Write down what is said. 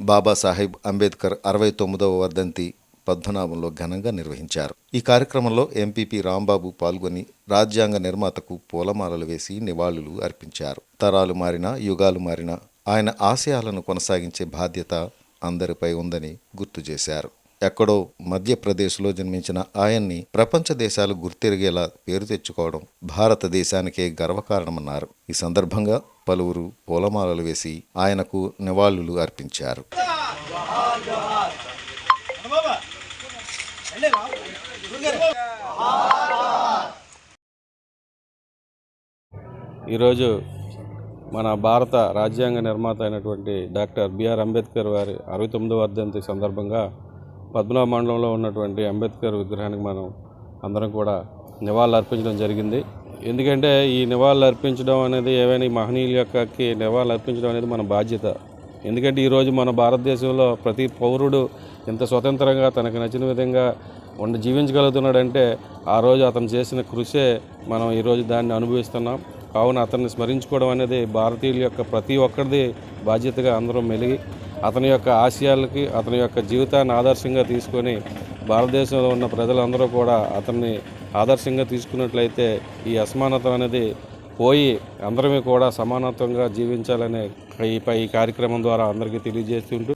బాబాసాహెబ్ అంబేద్కర్ అరవై తొమ్మిదవ వర్ధంతి పద్మనాభంలో ఘనంగా నిర్వహించారు. ఈ కార్యక్రమంలో ఎంపీపీ రాంబాబు పాల్గొని రాజ్యాంగ నిర్మాతకు పూలమాలలు వేసి నివాళులు అర్పించారు. తరాలు మారినా యుగాలు మారినా ఆయన ఆశయాలను కొనసాగించే బాధ్యత అందరిపై ఉందని గుర్తు చేశారు. ఎక్కడో మధ్యప్రదేశ్లో జన్మించిన ఆయన్ని ప్రపంచ దేశాలు గుర్తిరిగేలా పేరు తెచ్చుకోవడం భారతదేశానికే గర్వకారణమన్నారు. ఈ సందర్భంగా పలువురు పూలమాలలు వేసి ఆయనకు నివాళులు అర్పించారు. ఈరోజు మన భారత రాజ్యాంగ నిర్మాత అయినటువంటి డాక్టర్ బిఆర్ అంబేద్కర్ వారి అరవై తొమ్మిదవ వర్ధంతి సందర్భంగా పద్మనాభ మండలంలో ఉన్నటువంటి అంబేద్కర్ విగ్రహానికి మనం అందరం కూడా నివాళులు అర్పించడం జరిగింది. ఎందుకంటే ఈ నివాళులు అర్పించడం అనేది ఏవైనా మహనీయుల యొక్కకి నివాళులు అర్పించడం అనేది మన బాధ్యత. ఎందుకంటే ఈరోజు మన భారతదేశంలో ప్రతి పౌరుడు ఇంత స్వతంత్రంగా తనకు నచ్చిన విధంగా ఉండి జీవించగలుగుతున్నాడంటే ఆ రోజు అతను చేసిన కృషే మనం ఈరోజు దాన్ని అనుభవిస్తున్నాం. కావున అతన్ని స్మరించుకోవడం అనేది భారతీయుల యొక్క ప్రతి ఒక్కరిది బాధ్యతగా అందరం మెలిగి అతని యొక్క ఆశయాలకి అతని యొక్క జీవితాన్ని ఆదర్శంగా తీసుకొని భారతదేశంలో ఉన్న ప్రజలందరూ కూడా అతన్ని ఆదర్శంగా తీసుకున్నట్లయితే ఈ అసమానత అనేది పోయి అందరమే కూడా సమానత్వంగా జీవించాలనే ఈ ఈ కార్యక్రమం ద్వారా అందరికీ తెలియజేస్తుంటూ